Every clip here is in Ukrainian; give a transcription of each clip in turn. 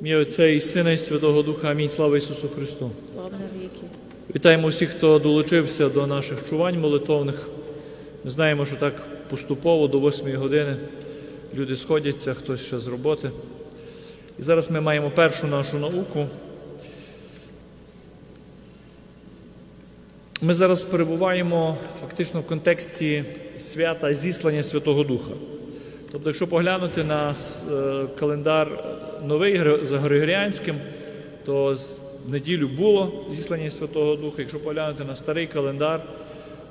Ім'я Отця і Сина, і Святого Духа. Амінь. Слава Ісусу Христу. Слава. Вітаємо всіх, хто долучився до наших чувань молитовних. Ми знаємо, що так поступово до 8 години люди сходяться, хтось ще з роботи. І зараз ми маємо першу нашу науку. Ми зараз перебуваємо фактично в контексті свята зіслання Святого Духа. Тобто, якщо поглянути на е, календар новий за Григоріанським, то в неділю було зіслання Святого Духа. Якщо поглянути на старий календар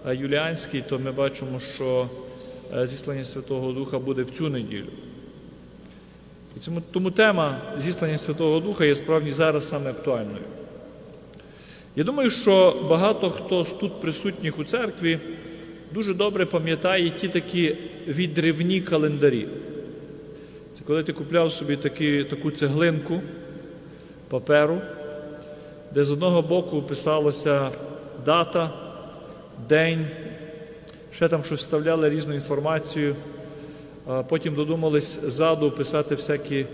е, Юліанський, то ми бачимо, що е, зіслання Святого Духа буде в цю неділю. І цьому, тому тема зіслання Святого Духа є справді зараз саме актуальною. Я думаю, що багато хто з тут присутніх у церкві дуже добре пам'ятає ті такі відривні календарі. Це коли ти купляв собі такі, таку цеглинку паперу, де з одного боку писалося дата, день, ще там щось вставляли різну інформацію, потім додумались ззаду писати всякі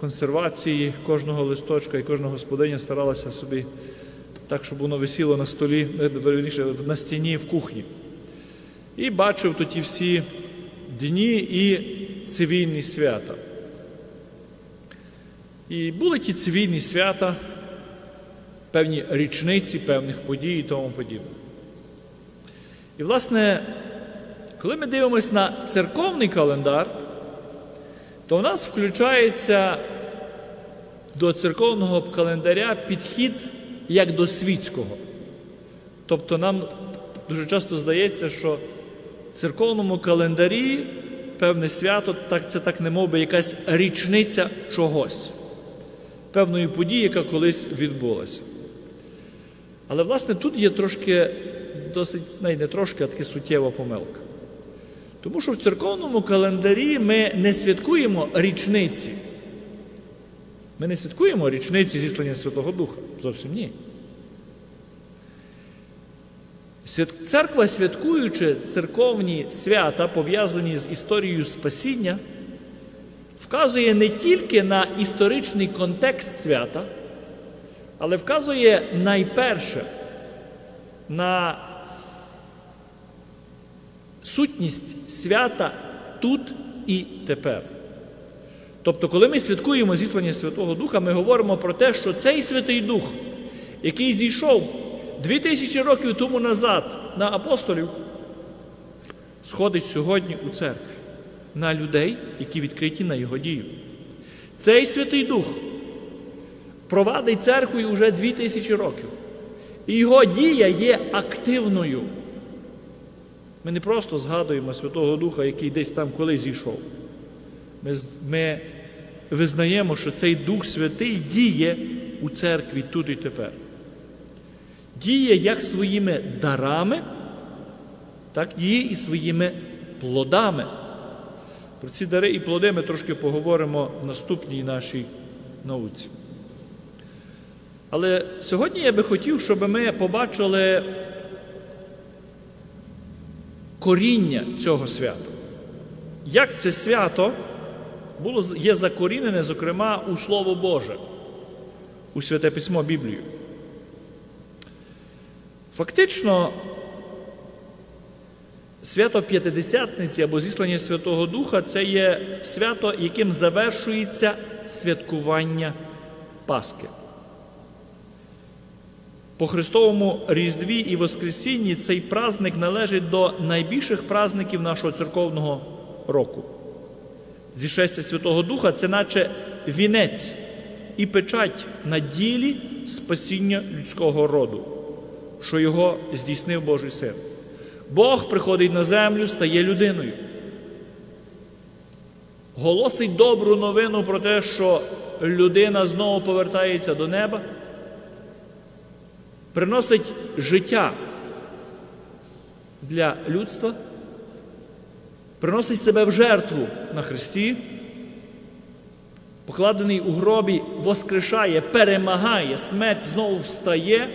консервації кожного листочка, і кожна господиня старалася собі так, щоб воно висіло на столі, на стіні в кухні. І бачив тоді всі дні і цивільні свята. І були ті цивільні свята, певні річниці певних подій і тому подібне. І, власне, коли ми дивимося на церковний календар, то в нас включається до церковного календаря підхід як до світського. Тобто нам дуже часто здається, що церковному календарі певне свято так, це так не мов би якась річниця чогось, певної події, яка колись відбулася. Але, власне, тут є трошки досить, навіть не трошки, а таки суттєва помилка. Тому що в церковному календарі ми не святкуємо річниці. Ми не святкуємо річниці зіслання Святого Духа. Зовсім ні. Свят- Церква, святкуючи церковні свята, пов'язані з історією спасіння, вказує не тільки на історичний контекст свята, але вказує найперше на сутність свята тут і тепер. Тобто, коли ми святкуємо зіслання Святого Духа, ми говоримо про те, що цей Святий Дух, який зійшов дві тисячі років тому назад на апостолів, сходить сьогодні у церкві на людей, які відкриті на його дію. Цей Святий Дух провадить церквою вже дві тисячі років. І його дія є активною. Ми не просто згадуємо Святого Духа, який десь там колись зійшов. Ми, ми визнаємо, що цей Дух Святий діє у церкві тут і тепер. Діє як своїми дарами, так діє і своїми плодами. Про ці дари і плоди ми трошки поговоримо в наступній нашій науці. Але сьогодні я би хотів, щоб ми побачили коріння цього свята. Як це свято було, є закорінене, зокрема, у Слово Боже, у Святе Письмо Біблію. Фактично, свято П'ятидесятниці або зіслання Святого Духа це є свято, яким завершується святкування Пасхи. По Христовому Різдві і Воскресінні цей праздник належить до найбільших праздників нашого церковного року. Зішестя Святого Духа це наче вінець і печать на ділі спасіння людського роду, що його здійснив Божий Син. Бог приходить на землю, стає людиною. Голосить добру новину про те, що людина знову повертається до неба, приносить життя для людства, приносить себе в жертву на Христі, покладений у гробі, воскрешає, перемагає, смерть знову встає,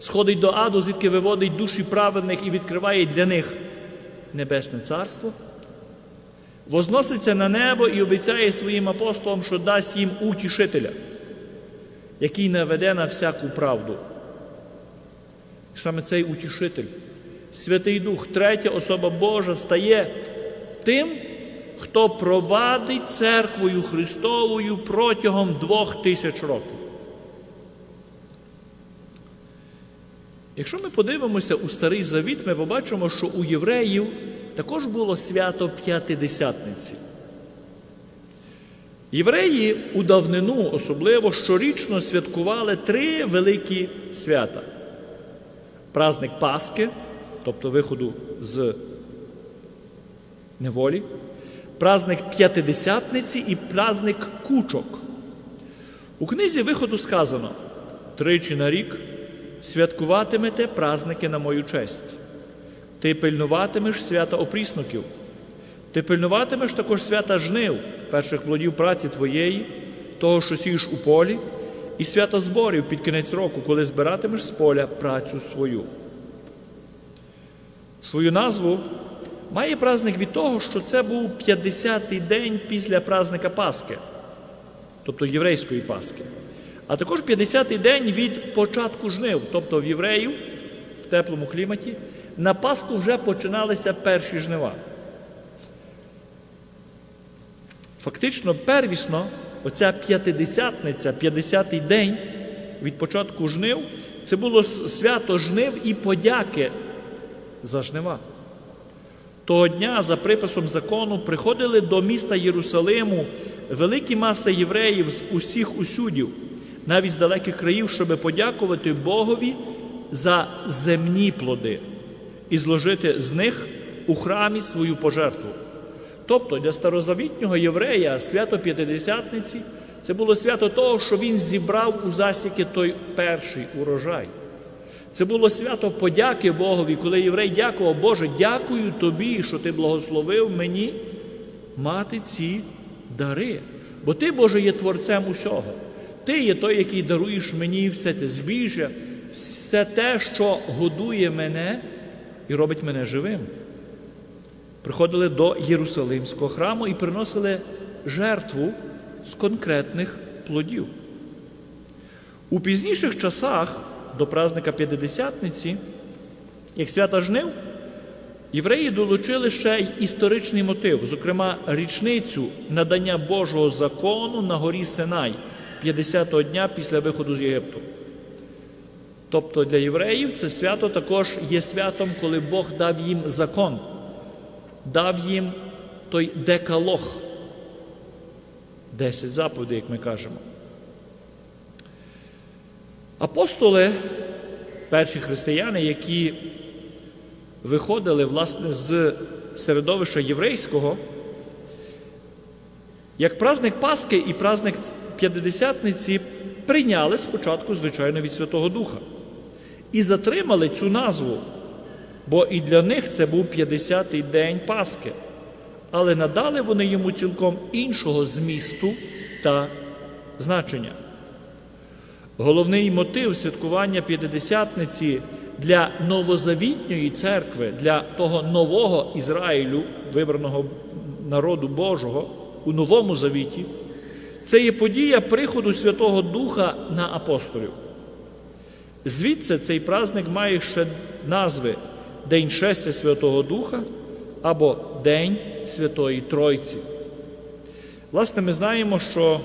сходить до аду, звідки виводить душі праведних і відкриває для них Небесне Царство, возноситься на небо і обіцяє своїм апостолам, що дасть їм утішителя, який наведе на всяку правду. Саме цей утішитель, Святий Дух, третя особа Божа, стає тим, хто провадить церквою Христовою протягом двох тисяч років. Якщо ми подивимося у Старий Завіт, ми побачимо, що у євреїв також було свято П'ятидесятниці. Євреї у давнину особливо щорічно святкували три великі свята: праздник Пасхи, тобто виходу з неволі, праздник П'ятидесятниці і праздник кучок. У книзі виходу сказано: тричі на рік святкуватимете праздники на мою честь. Ти пильнуватимеш свята опріснуків. Ти пильнуватимеш також свята жнив, перших плодів праці твоєї, того, що сієш у полі, і свята зборів під кінець року, коли збиратимеш з поля працю свою. Свою назву має праздник від того, що це був 50-й день після праздника Пасхи, тобто єврейської Пасхи. А також 50-й день від початку жнив, тобто в євреїв в теплому кліматі, на Пасху вже починалися перші жнива. Фактично, первісно, оця п'ятидесятниця, 50-й день від початку жнив, це було свято жнив і подяки за жнива. Того дня, за приписом закону, приходили до міста Єрусалиму великі маси євреїв з усіх усюдів, навіть з далеких країв, щоб подякувати Богові за земні плоди і зложити з них у храмі свою пожертву. Тобто для старозавітнього єврея свято П'ятидесятниці це було свято того, що він зібрав у засіки той перший урожай. Це було свято подяки Богові, коли єврей дякував, Боже, дякую тобі, що ти благословив мені мати ці дари. Бо ти, Боже, є творцем усього. Ти є той, який даруєш мені все це збіжжя, все те, що годує мене і робить мене живим. Приходили до Єрусалимського храму і приносили жертву з конкретних плодів. У пізніших часах до праздника П'ятидесятниці, як свята жнив, євреї долучили ще й історичний мотив, зокрема, річницю надання Божого закону на горі Синай 50-го дня після виходу з Єгипту. Тобто для євреїв це свято також є святом, коли Бог дав їм закон, дав їм той декалог, 10 заповідей, як ми кажемо. Апостоли, перші християни, які виходили власне з середовища єврейського, як праздник Пасхи і праздник П'ятидесятниці прийняли спочатку, звичайно, від Святого Духа і затримали цю назву, бо і для них це був 50-й день Пасхи, але надали вони йому цілком іншого змісту та значення. Головний мотив святкування П'ятидесятниці для новозавітньої церкви, для того нового Ізраїлю, вибраного народу Божого у новому завіті, це є подія приходу Святого Духа на апостолів. Звідси цей праздник має ще назви День Шестя Святого Духа або День Святої Тройці. Власне, ми знаємо, що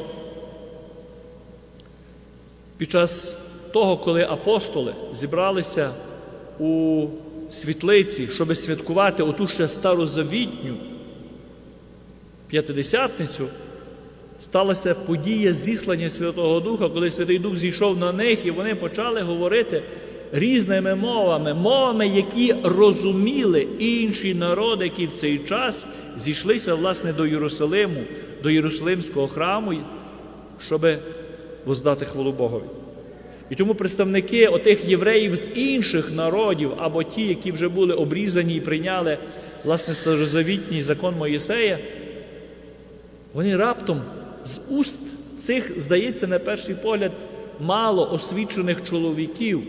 під час того, коли апостоли зібралися у світлиці, щоб святкувати оту ще старозавітню п'ятидесятницю, сталася подія зіслання Святого Духа, коли Святий Дух зійшов на них, і вони почали говорити різними мовами, мовами, які розуміли інші народи, які в цей час зійшлися власне до Єрусалиму, до Єрусалимського храму, щоб воздати хвалу Богові. І тому представники отих євреїв з інших народів, або ті, які вже були обрізані і прийняли власне старозавітній закон Моїсея, вони раптом з уст цих, здається, на перший погляд, мало освічених чоловіків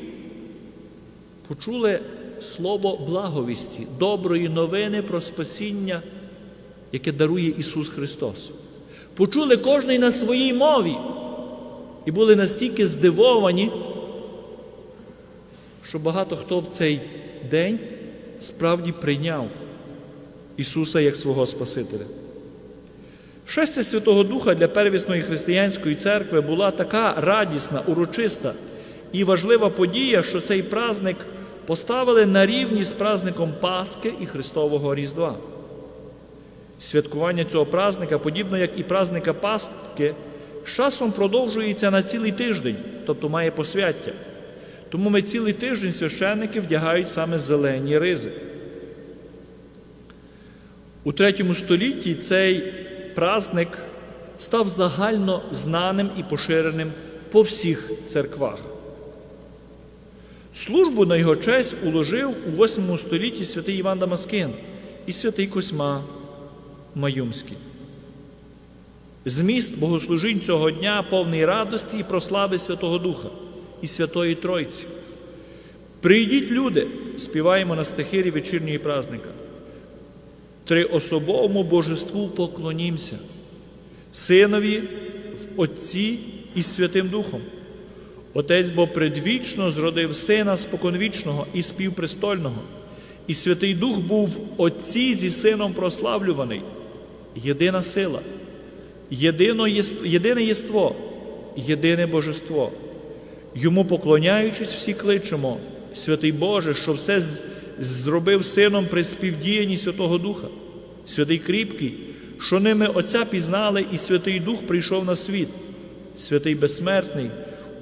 почули слово благовісті, доброї новини про спасіння яке дарує Ісус Христос. Почули кожний на своїй мові і були настільки здивовані, що багато хто в цей день справді прийняв Ісуса як свого Спасителя. Шестя Святого Духа для первісної християнської церкви була така радісна, урочиста і важлива подія, що цей праздник поставили на рівні з праздником Пасхи і Христового Різдва. Святкування цього праздника, подібно як і праздника Пасхи, з часом продовжується на цілий тиждень, тобто має посвяття. Тому ми цілий тиждень священники вдягають саме зелені ризи. У третьому столітті цей праздник став загально знаним і поширеним по всіх церквах. Службу на його честь уложив у 8 столітті святий Іван Дамаскин і святий Косьма Маюмський. Зміст богослужінь цього дня повний радості і прослави Святого Духа і Святої Тройці. Прийдіть, люди, співаємо на стихирі вечірньої праздника. Триособовому божеству поклонімся, Синові в Отці і Святим Духом. Отець бо предвічно зродив Сина споконвічного і співпрестольного, і Святий Дух був в Отці зі Сином прославлюваний, єдина сила, єдине єство, єдине божество. Йому поклоняючись, всі кличемо, святий Боже, що все зробив сином при співдіянні Святого Духа, святий кріпкий, що ними Отця пізнали, і Святий Дух прийшов на світ, святий безсмертний,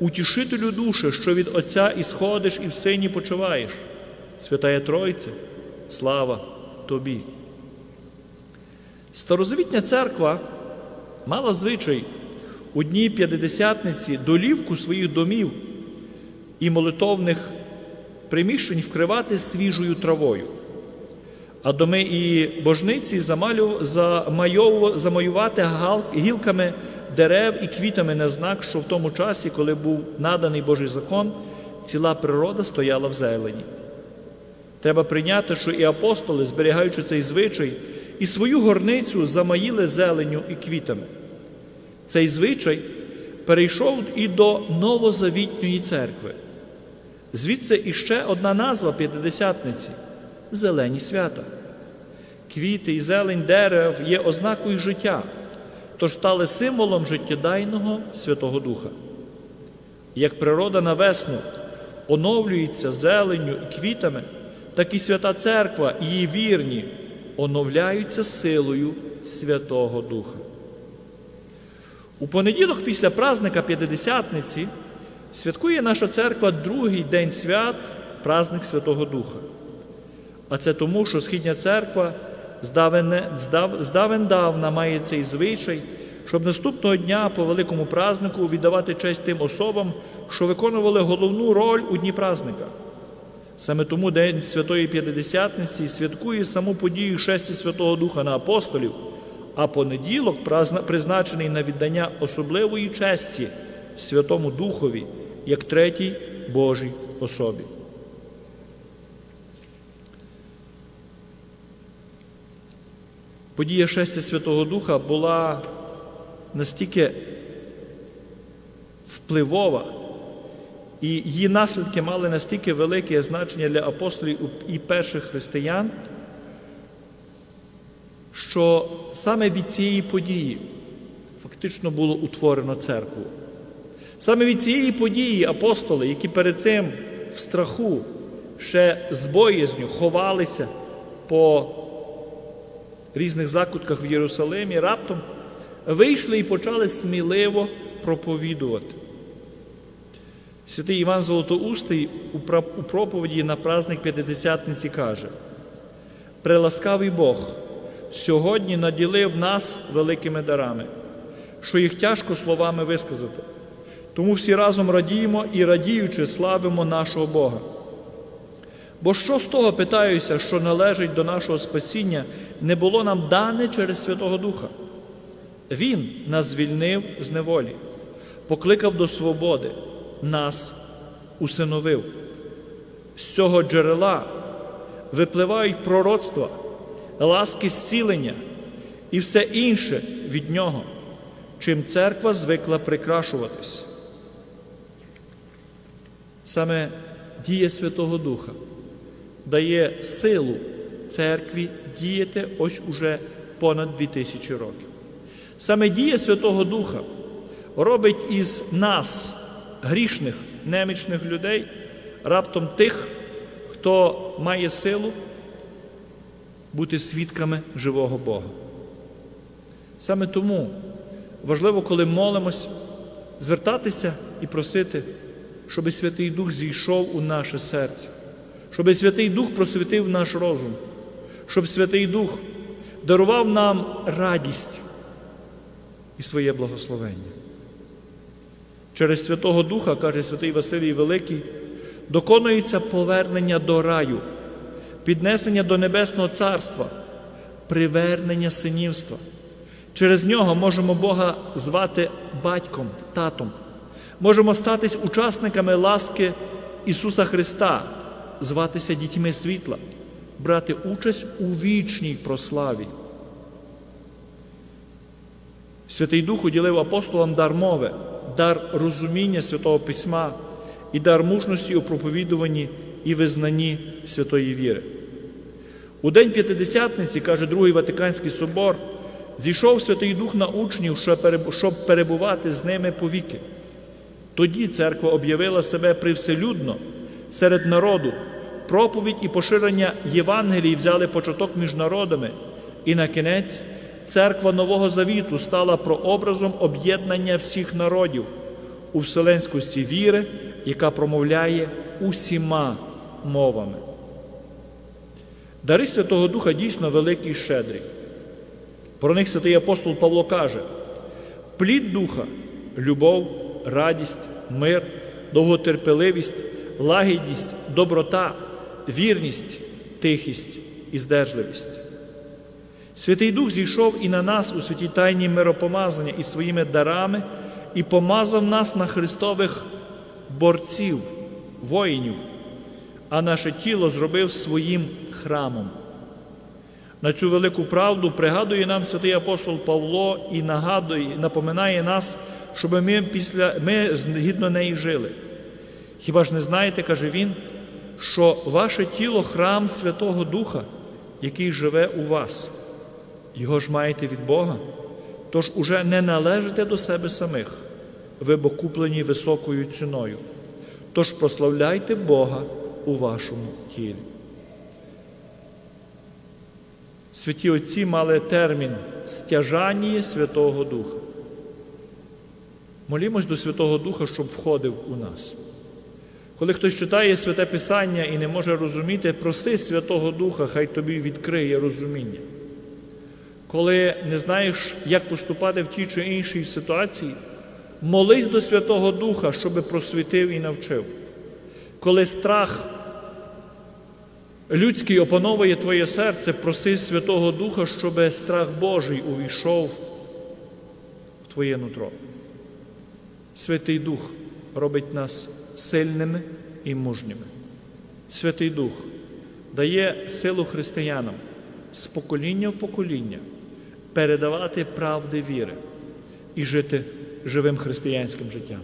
утішителю душі, що від Отця ісходиш і в сині почуваєш. Святая Тройце, слава Тобі. Старозавітня церква мала звичай у дні п'ятидесятниці долівку своїх домів і молитовних приміщень вкривати свіжою травою. А доми і божниці замаювати гілками дерев і квітами на знак, що в тому часі, коли був наданий Божий закон, ціла природа стояла в зелені. Треба прийняти, що і апостоли, зберігаючи цей звичай, і свою горницю замаїли зеленю і квітами. Цей звичай перейшов і до новозавітньої церкви. Звідси іще одна назва П'ятидесятниці зелені свята. Квіти і зелень дерев є ознакою життя, тож стали символом життєдайного Святого Духа. Як природа на весну оновлюється зеленню і квітами, так і свята церква і її вірні оновляються силою Святого Духа. У понеділок після празника П'ятидесятниці святкує наша церква другий день свят, праздник Святого Духа. А це тому, що Східня церква здавен, давна має цей звичай, щоб наступного дня по великому празнику віддавати честь тим особам, що виконували головну роль у дні празника. Саме тому День Святої П'ятидесятниці святкує саму подію шесті Святого Духа на апостолів, а понеділок призначений на віддання особливої честі Святому Духові як третій Божій особі. Подія шестя Святого Духа була настільки впливова, і її наслідки мали настільки велике значення для апостолів і перших християн, що саме від цієї події фактично було утворено церкву. Саме від цієї події апостоли, які перед цим в страху ще з боязню ховалися по різних закутках в Єрусалимі, раптом вийшли і почали сміливо проповідувати. Святий Іван Золотоустий у проповіді на праздник П'ятидесятниці каже: Преласкавий Бог сьогодні наділив нас великими дарами, що їх тяжко словами висказати. Тому всі разом радіємо і радіючи славимо нашого Бога. Бо що з того питаюся, що належить до нашого спасіння, не було нам дане через Святого Духа? Він нас звільнив з неволі, покликав до свободи, нас усиновив. З цього джерела випливають пророцтва, ласки зцілення і все інше від нього, чим церква звикла прикрашуватись. Саме дія Святого Духа дає силу церкві діяти ось уже понад 2000 років. Саме дія Святого Духа робить із нас, грішних, немічних людей, раптом тих, хто має силу бути свідками живого Бога. Саме тому важливо, коли молимось, звертатися і просити, щоб Святий Дух зійшов у наше серце, щоб Святий Дух просвітив наш розум, щоб Святий Дух дарував нам радість і своє благословення. Через Святого Духа, каже святий Василій Великий, доконується повернення до раю, піднесення до Небесного Царства, привернення синівства. Через нього можемо Бога звати батьком, татом. Можемо статись учасниками ласки Ісуса Христа, зватися дітьми світла, брати участь у вічній прославі. Святий Дух уділив апостолам дар мови, дар розуміння Святого Письма і дар мужності у проповідуванні і визнанні святої віри. У День П'ятидесятниці, каже Другий Ватиканський собор, зійшов Святий Дух на учнів, щоб перебувати з ними повіки. Тоді церква об'явила себе привселюдно серед народу, проповідь і поширення Євангелії взяли початок між народами, і на кінець церква Нового Завіту стала прообразом об'єднання всіх народів у вселенськості віри, яка промовляє усіма мовами. Дари Святого Духа дійсно великі і щедрі. Про них святий апостол Павло каже: плід духа, любов, радість, мир, довготерпеливість, лагідність, доброта, вірність, тихість і здержливість. Святий Дух зійшов і на нас у святій тайні миропомазання і своїми дарами і помазав нас на Христових борців, воїнів, а наше тіло зробив своїм храмом. На цю велику правду пригадує нам святий апостол Павло і нагадує, напоминає нас, щоб ми після ми згідно неї жили. Хіба ж не знаєте, каже він, що ваше тіло храм Святого Духа, який живе у вас. Його ж маєте від Бога, тож уже не належите до себе самих, ви бо куплені високою ціною. Тож прославляйте Бога у вашому тілі. Святі Отці мали термін стяжання Святого Духа. Молімось до Святого Духа, щоб входив у нас. Коли хтось читає святе Писання і не може розуміти, проси Святого Духа, хай тобі відкриє розуміння. Коли не знаєш, як поступати в тій чи іншій ситуації, молись до Святого Духа, щоб просвітив і навчив. Коли страх людський опановує твоє серце, проси Святого Духа, щоб страх Божий увійшов в твоє нутро. Святий Дух робить нас сильними і мужніми. Святий Дух дає силу християнам з покоління в покоління передавати правди віри і жити живим християнським життям.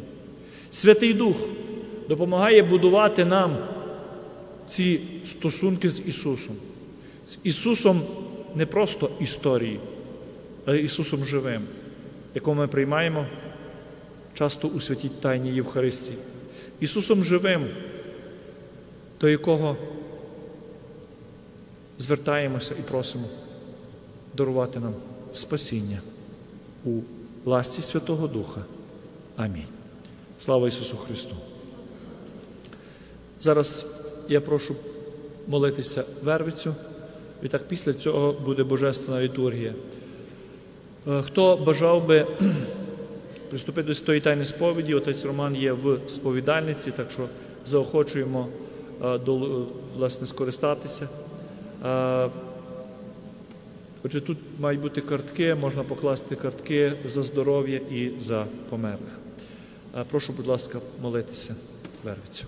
Святий Дух допомагає будувати нам ці стосунки з Ісусом. З Ісусом не просто історії, а Ісусом живим, якого ми приймаємо часто у святій Тайні Євхаристії. Ісусом живим, до якого звертаємося і просимо дарувати нам спасіння у ласці Святого Духа. Амінь. Слава Ісусу Христу! Зараз я прошу молитися Вервицю, і так після цього буде Божественна літургія. Е, Хто бажав би приступити до святої тайни сповіді, отець Роман є в сповідальниці, так що заохочуємо е, до, власне, скористатися. Е, Отже, тут мають бути картки, можна покласти картки за здоров'я і за померлих. Прошу, будь ласка, молитися Вервицю.